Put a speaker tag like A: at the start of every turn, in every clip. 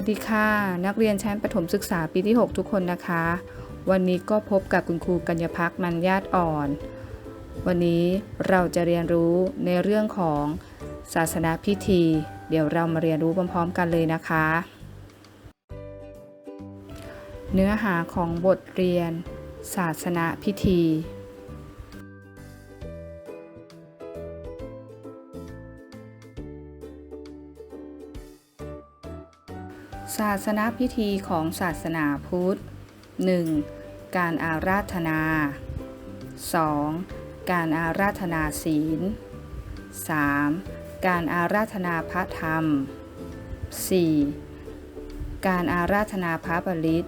A: วัสดีค่ะ นักเรียนชั้นประถมศึกษาปีที่ 6 ทุกคนนะคะ วันนี้ก็พบกับคุณครูกัญญาพักมันญาติอ่อน วันนี้เราจะเรียนรู้ในเรื่องของศาสนาพิธี เดี๋ยวเรามาเรียนรู้พร้อมๆกันเลยนะคะ เนื้อหาของบทเรียน ศาสนาพิธีาสนาพิธีของศาสนาพุทธ 1. การอาราธนา 2. การอาราธนาศีล 3. การอาราธนาพระธรรม 4. การอาราธนาพระปริต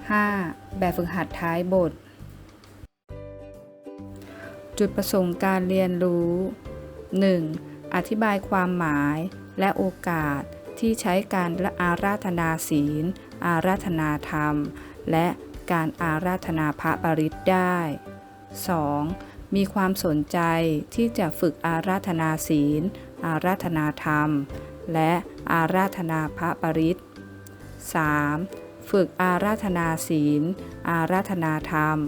A: 5. แบบฝึกหัดท้ายบท จุดประสงค์การเรียนรู้ 1. อธิบายความหมายและโอกาส ที่ใช้การละอาราธนาศีล อาราธนาธรรม และการอาราธนาพระปริตได้ 2. มีความสนใจที่จะฝึกอาราธนาศีล อาราธนาธรรม และอาราธนาพระปริต 3. ฝึกอาราธนาศีล อาราธนาธรรม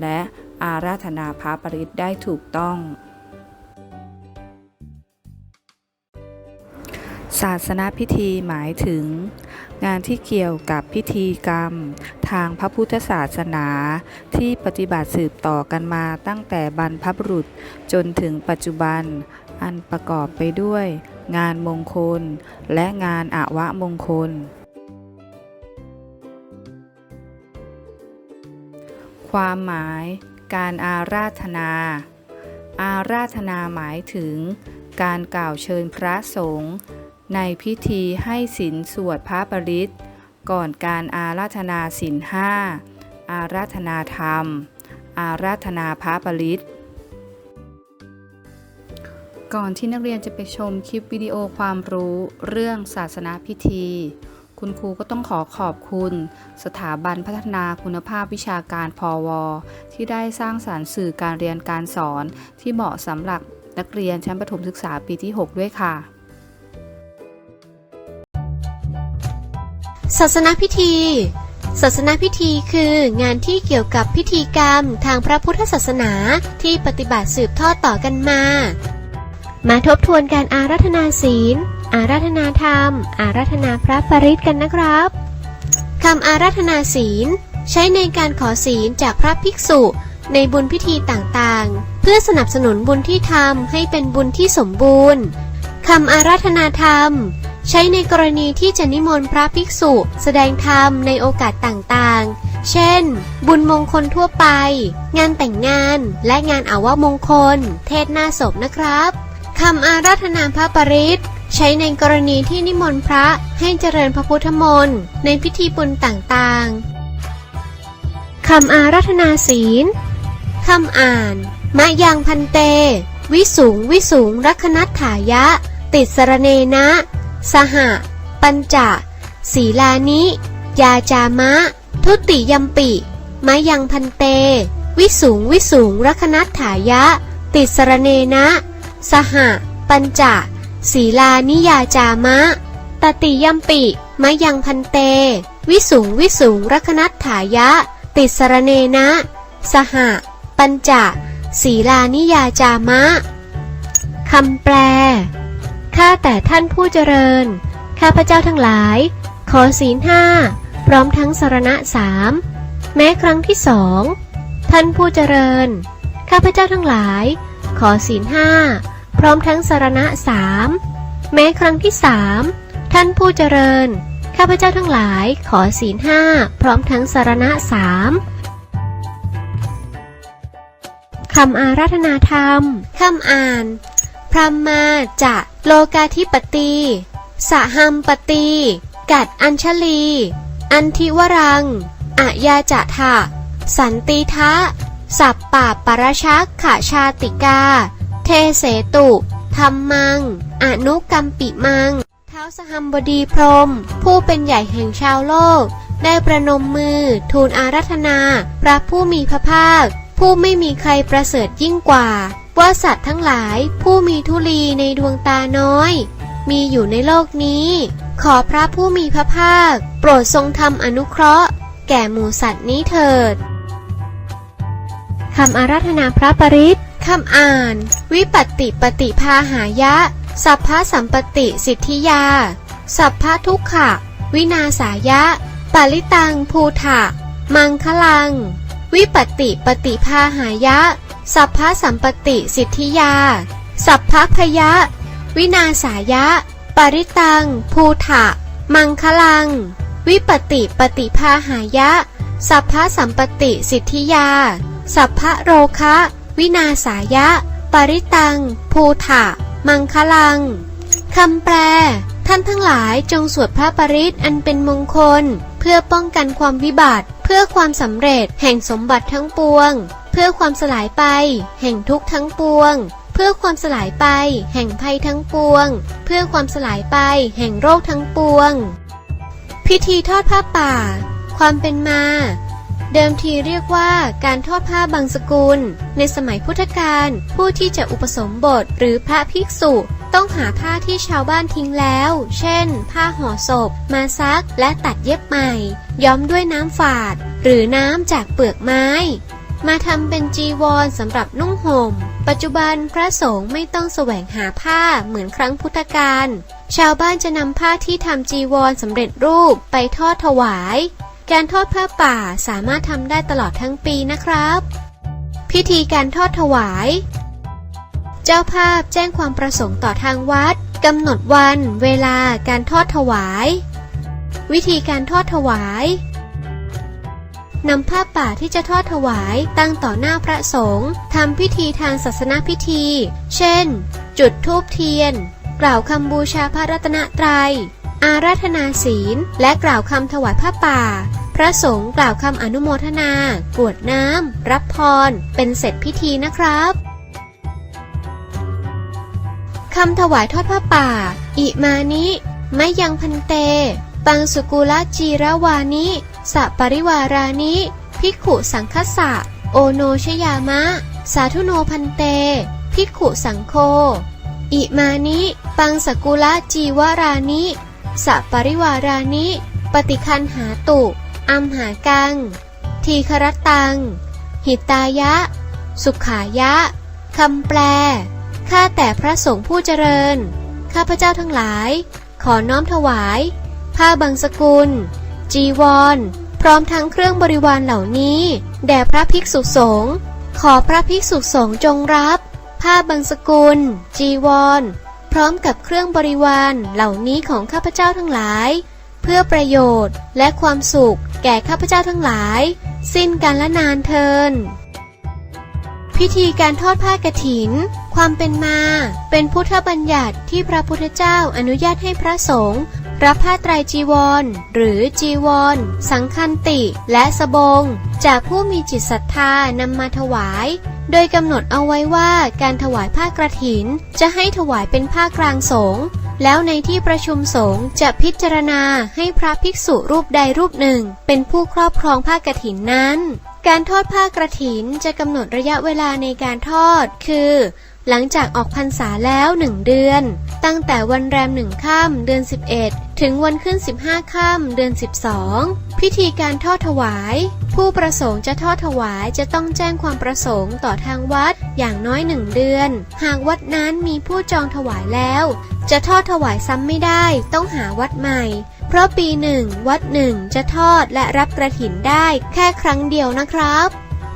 A: และอาราธนาพระปริตได้ถูกต้อง ศาสนพิธีหมายถึง งานที่เกี่ยวกับพิธีกรรม ทางพระพุทธศาสนา ที่ปฏิบัติสืบต่อกันมาตั้งแต่บรรพบุรุษจนถึงปัจจุบัน อันประกอบไปด้วย งานมงคล และงานอาวะมงคล ความหมาย การอาราธนา อาราธนาหมายถึง การกล่าวเชิญพระสงฆ์ ในพิธีให้ศีลสวดพระปริตก่อนการอาราธนาศีลห้า อาราธนาธรรม อาราธนาพระปริตก่อนที่นักเรียนจะไปชมคลิปวิดีโอความรู้เรื่องศาสนาพิธี คุณครูก็ต้องขอขอบคุณ สถาบันพัฒนาคุณภาพวิชาการพวที่ได้สร้างสารรค์สื่อการเรียนการสอนที่เหมาะสำหรับนักเรียนชั้นประถมศึกษาปีที่ 6 ด้วยค่ะ
B: ศาสนาพิธี ศาสนาพิธีคืองานที่เกี่ยวกับพิธีกรรมทางพระพุทธศาสนาที่ปฏิบัติสืบทอดต่อกันมา มาทบทวนการอาราธนาศีล อาราธนาธรรม อาราธนาพระปริตกันนะครับคำอาราธนาศีล ใช้ในการขอศีลจากพระภิกษุในบุญพิธีต่างๆ เพื่อสนับสนุนบุญที่ทำให้เป็นบุญที่สมบูรณ์คำอาราธนาธรรม ใช้ในกรณีที่จะนิมนต์พระภิกษุ แสดงธรรมในโอกาสต่างๆ เช่น บุญมงคลทั่วไป งานแต่งงานและงานอาวมงคล เทศหน้าศพนะครับคำอาราธนาพระปริตรใช้ในกรณีที่นิมนต์พระให้เจริญพระพุทธมนต์ในพิธีบุญต่างๆ คำอาราธนาศีล คำอ่าน มะยังพันเต วิสูงวิสูงรักนัตถายะ ติดสรเนนะ สหะ ปัญจะศีลานิ ยาจามะ ทุติยัมปิมะยังพันเต วิสูงวิสูงรักนัตถายะ ติดสรเนนะ สหะ ปัญจะศีลานิยาจามะ ตติยัมปิมะยังพันเต วิสูงวิสูงรักนัตถายะ ติดสรเนนะ สหะ ปัญจะศีลานิยาจามะ คำแปล ข้าแต่ท่านผู้เจริญ ข้าพเจ้าทั้งหลาย ขอศีลห้าพร้อมทั้งสารณะสามแม้ครั้งที่สองท่านผู้เจริญ ข้าพเจ้าทั้งหลาย ขอศีลห้าพร้อมทั้งสารณะสามแม้ครั้งที่สามท่านผู้เจริญ ข้าพเจ้าทั้งหลายขอศีลห้าพร้อมทั้งสารณะสามคำอาราธนาธรรม คำอ่าน พรหมมาจะ โลกาธิปตีสหัมปตีกัดอัญชลี อันทิวรังอะยาจะทะสันติทะ สัปปะปรชักขะชาติกา เทเสตุธรรมัง อนุกัมปิมัง เท้าสหัมบดีพรม ผู้เป็นใหญ่แห่งชาวโลก ได้ประนมมือ ทูลอารัธนา พระผู้มีพระภาค ผู้ไม่มีใครประเสริฐยิ่งกว่า ว่าสัตว์ทั้งหลายผู้มีทุลีในดวงตาน้อย มีอยู่ในโลกนี้ ขอพระผู้มีพระภาค โปรดทรงทำอนุเคราะห์ แก่หมูสัตว์นี้เถิดคำอาราธนาพระปริตคำอ่าน วิปัตติปฏิภาหายะ สัพพะสัมปติสิทธิยา สัพพะทุกขะ วินาสายะ ปาลิตังภูถะ มังคลัง วิปัตติปฏิภาหายะ สัพพะสัมปติสิทธิยา สัพพะพยะ วินาสายะ ปริตัง ภูถะ มังคลัง วิปติปฏิภาหายะ สัพพะสัมปติสิทธิยา สัพพะโรคะ วินาสายะ ปริตัง ภูถะ มังคลัง คำแปล ท่านทั้งหลายจงสวดพระปริตอันเป็นมงคล เพื่อป้องกันความวิบัติ เพื่อความสำเร็จแห่งสมบัติทั้งปวง พื่อความสลายไป แห่งทุกทั้งปวง เพื่อความสลายไป แห่งภัยทั้งปวง เพื่อความสลายไป แห่งโรคทั้งปวง พิธีทอดผ้าป่า ความเป็นมา เดิมทีเรียกว่าการทอดผ้าบางสกุล ในสมัยพุทธกาลผู้ที่จะอุปสมบทหรือพระภิกษุต้องหาผ้าที่ชาวบ้านทิ้งแล้ว เช่น ผ้าห่อศพ มาซัก และตัดเย็บใหม่ ย้อมด้วยน้ำฝาด หรือน้ำจากเปลือกไม้ มาทำเป็นจีวรสำหรับนุ่งห่ม ปัจจุบันพระสงฆ์ไม่ต้องแสวงหาผ้าเหมือนครั้งพุทธกาล ชาวบ้านจะนำผ้าที่ทำจีวรสำเร็จรูปไปทอดถวาย การทอดผ้าป่าสามารถทำได้ตลอดทั้งปีนะครับ พิธีการทอดถวาย เจ้าภาพแจ้งความประสงค์ต่อทางวัดกำหนดวัน เวลาการทอดถวาย วิธีการทอดถวาย นำผ้าป่าที่จะทอดถวายตั้งต่อหน้าพระสงฆ์ทำพิธีทางศาสนาพิธี เช่น จุดธูปเทียน กล่าวคำบูชาพระรัตนตรัย อาราธนาศีล และกล่าวคำถวายผ้าป่า พระสงฆ์กล่าวคำอนุโมทนา กวดน้ำ รับพร เป็นเสร็จพิธีนะครับคำถวายทอดผ้าป่า อิมานิ ไมยังพันเต ปังสุกุลจีระวานิ สะปริวารานิภิกขุสังคสะ โอโนชยามะ สาธุโนพันเตภิกขุสังโฆอิมานิ ปังสกุลจีวารานิ สะปริวารานิ ปฏิคันหาตุ อัมหากัง ทีครตัง หิตายะ สุขายะ คำแปล ข้าแต่พระสงฆ์ผู้เจริญ ข้าพเจ้าทั้งหลาย ขอน้อมถวาย ผ้าบางสกุล จีวร พร้อมทั้งเครื่องบริวารเหล่านี้ แด่พระภิกษุสงฆ์ขอพระภิกษุสงฆ์จงรับ ผ้าบางสกุล จีวร พร้อมกับเครื่องบริวารเหล่านี้ของข้าพเจ้าทั้งหลาย เพื่อประโยชน์และความสุขแก่ข้าพเจ้าทั้งหลาย สิ้นการละนานเทินพิธีการทอดผ้ากฐิน ความเป็นมา เป็นพุทธบัญญัติที่พระพุทธเจ้าอนุญาตให้พระสงฆ์ รับผ้าไตรจีวร หรือจีวร สังคันติ และสบง จากผู้มีจิตศรัทธานำมาถวาย โดยกำหนดเอาไว้ว่าการถวายผ้ากระถิน จะให้ถวายเป็นผ้ากลางสงฆ์แล้วในที่ประชุมสงฆ์จะพิจารณาให้พระภิกษุรูปใดรูปหนึ่ง เป็นผู้ครอบครองผ้ากฐินนั้น การทอดผ้ากระถินจะกำหนดระยะเวลาในการทอด คือ หลังจากออกพรรษาแล้วหนึ่งเดือน ตั้งแต่วันแรมหนึ่งค่ำเดือน 11 ถึงวันขึ้น 15 ค่ำเดือน 12 พิธีการทอดถวาย ผู้ประสงค์จะทอดถวายจะต้องแจ้งความประสงค์ต่อทางวัดอย่างน้อยหนึ่งเดือน หากวัดนั้นมีผู้จองถวายแล้ว จะทอดถวายซ้ำไม่ได้ ต้องหาวัดใหม่ เพราะปีหนึ่งวัดหนึ่งจะทอดและรับกระถินได้แค่ครั้งเดียวนะครับ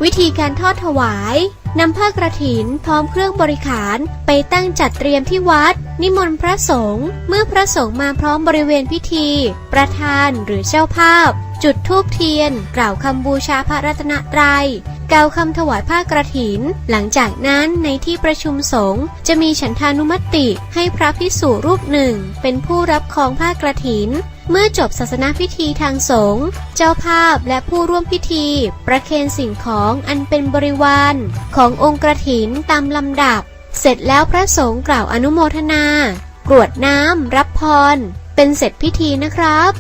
B: วิธีการทอดถวาย นำผ้ากระถินพร้อมเครื่องบริขารไปตั้งจัดเตรียมที่วัด นิมนต์พระสงฆ์เมื่อพระสงฆ์มาพร้อมบริเวณพิธี ประธานหรือเจ้าภาพ จุดธูปเทียน กล่าวคำบูชาพระรัตนตรัยกล่าวคำถวายผ้ากระถิน หลังจากนั้นในที่ประชุมสงฆ์จะมีฉันทานุมติให้พระพิสุรูปหนึ่ง เป็นผู้รับของผ้ากระถิน เมื่อจบศาสนาพิธีทางสงฆ์เจ้าภาพและผู้ร่วมพิธี ประเคนสิ่งของอันเป็นบริวารขององค์กระถินตามลำดับ เสร็จแล้วพระสงฆ์กล่าวอนุโมทนา กรวดน้ำรับพร เป็นเสร็จพิธีนะครับ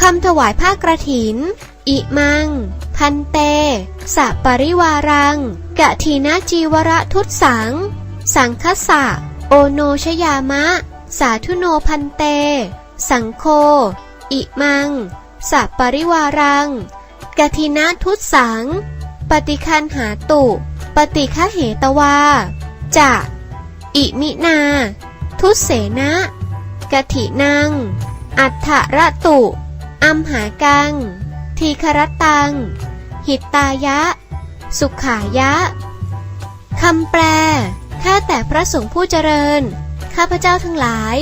B: คำถวายผ้ากระถิน อิมัง พันเต สะปริวารัง กะทีนาจีวระทุตสัง สังคสะ โอโนชยามะ สาธุโนพันเต สังโฆอิมัง สัปปริวารังกทินาทุตสัง ปฏิคันหาตุ ปฏิฆะเหตวา จะ อิมินา ทุเสนะกถินัง อัฏฐระตุ อัมหากัง ทีครตัง หิตตายะ สุขายะ คำแปล ข้าแต่พระสงฆ์ผู้เจริญ ข้าพเจ้าทั้งหลาย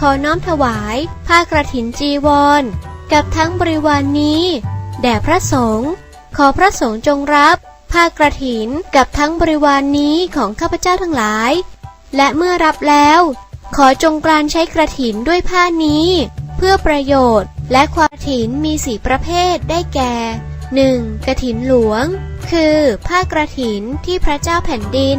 B: ขอน้อมถวายผ้ากระถินจีวร กับทั้งบริวารนนี้ แด่พระสงฆ์ขอพระสงฆ์จงรับผ้ากระถินกับทั้งบริวารนนี้ของข้าพเจ้าทั้งหลาย และเมื่อรับแล้ว ขอจงกรานใช้กระถินด้วยผ้านี้ เพื่อประโยชน์และความกระถินมีสีประเภทได้แก่ 1. กระถินหลวง คือ ผ้ากระถินที่พระเจ้าแผ่นดิน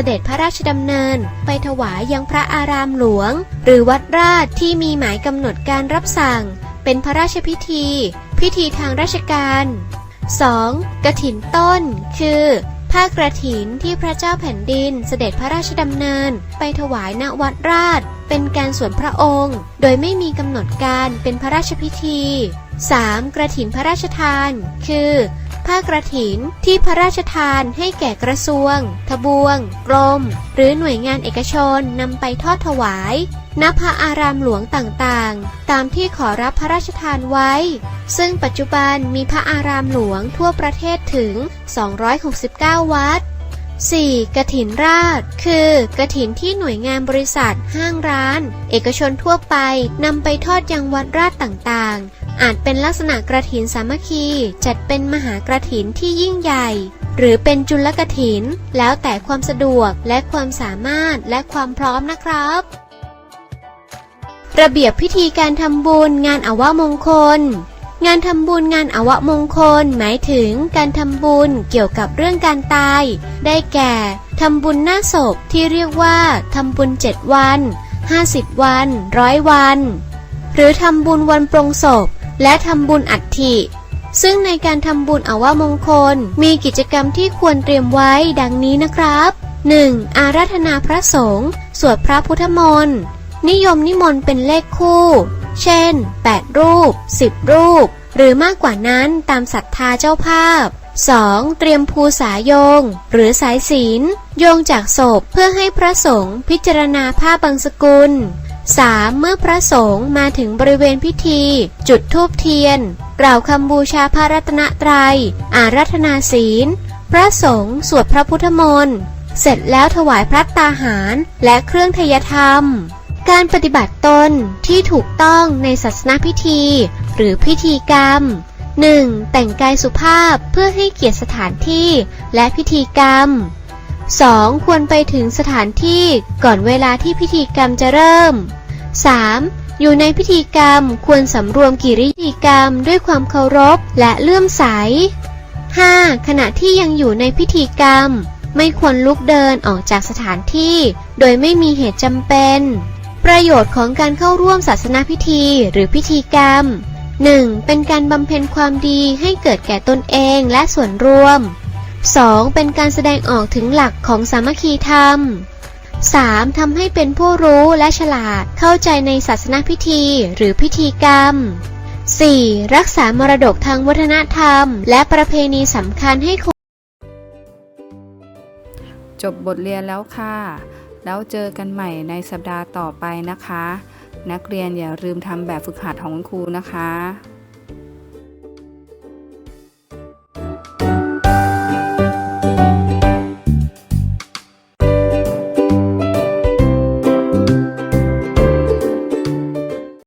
B: สด็จพระราชดำเนิน ไปถวายยังพระอารามหลวง หรือวัดราชที่มีหมายกำหนดการรับสั่ง เป็นพระราชพิธี พิธีทางราชการ 2. กระถินต้น คือผ้ากระถินที่พระเจ้าแผ่นดินเสด็จพระราชดำเนิน ไปถวายณวัดราช เป็นการส่วนพระองค์ โดยไม่มีกำหนดการเป็นพระราชพิธี 3. กระถินพระราชทาน คือ ผ้ากระถิน ที่พระราชทานให้แก่กระทรวง ทบวง กรม หรือหน่วยงานเอกชนนำไปทอดถวาย ณ พระอารามหลวงต่างๆ ตามที่ขอรับพระราชทานไว้ ซึ่งปัจจุบันมีพระอารามหลวงทั่วประเทศถึง 269 วัด 4. กระถินราช คือกระถินที่หน่วยงานบริษัท ห้างร้าน เอกชนทั่วไปนำไปทอดยังวัดราชต่างๆ อาจเป็นลักษณะกระถินสามัคคี จัดเป็นมหากระถินที่ยิ่งใหญ่ หรือเป็นจุลกระถิน แล้วแต่ความสะดวกและความสามารถและความพร้อมนะครับ ระเบียบพิธีการทำบุญงานอวมงคลงานทำบุญงานอวมงคล หมายถึงการทำบุญเกี่ยวกับเรื่องการตาย ได้แก่ทำบุญหน้าศพที่เรียกว่าทำบุญเจ็ดวัน 50 วันร้อยวัน หรือทำบุญวันปรงศพ และทำบุญอัฐิซึ่งในการทำบุญอวมงคล มีกิจกรรมที่ควรเตรียมไว้ดังนี้นะครับ 1. อาราธนาพระสงฆ์สวดพระพุทธมนต์นิยมนิมนต์เป็นเลขคู่ เช่น 8 รูป 10 รูป หรือมากกว่านั้นตามศรัทธาเจ้าภาพ 2. เตรียมภูสายโยง หรือสายศีลโยงจากศพเพื่อให้พระสงฆ์พิจารณาผ้าบางสกุล 3. เมื่อพระสงฆ์มาถึงบริเวณพิธี จุดธูปเทียน กล่าวคำบูชาพระรัตนตรัย อารัธนาศีล พระสงฆ์สวดพระพุทธมนต์ เสร็จแล้วถวายพระตาหารและเครื่องทยธรรม การปฏิบัติตนที่ถูกต้องในศาสนาพิธี หรือพิธีกรรม 1. แต่งกายสุภาพเพื่อให้เกียรติสถานที่และพิธีกรรม 2. ควรไปถึงสถานที่ก่อนเวลาที่พิธีกรรมจะเริ่ม 3. อยู่ในพิธีกรรมควรสำรวมกิริยกรรมด้วยความเคารพและเลื่อมใส 5. ขณะที่ยังอยู่ในพิธีกรรม ไม่ควรลุกเดินออกจากสถานที่ โดยไม่มีเหตุจำเป็น ประโยชน์ของการเข้าร่วมศาสนาพิธีหรือพิธีกรรม 1. เป็นการบำเพ็ญความดีให้เกิดแก่ตนเองและส่วนรวม 2. เป็นการแสดงออกถึงหลักของสามัคคีธรรม 3. ทำให้เป็นผู้รู้และฉลาดเข้าใจในศาสนาพิธีหรือพิธีกรรม 4. รักษามรดกทางวัฒนธรรม และประเพณีสำคัญให้คง
A: จบบทเรียนแล้วค่ะ แล้วเจอกันใหม่ในสัปดาห์ต่อไปนะคะ นักเรียนอย่าลืมทำแบบฝึกหัดของคุณครูนะคะ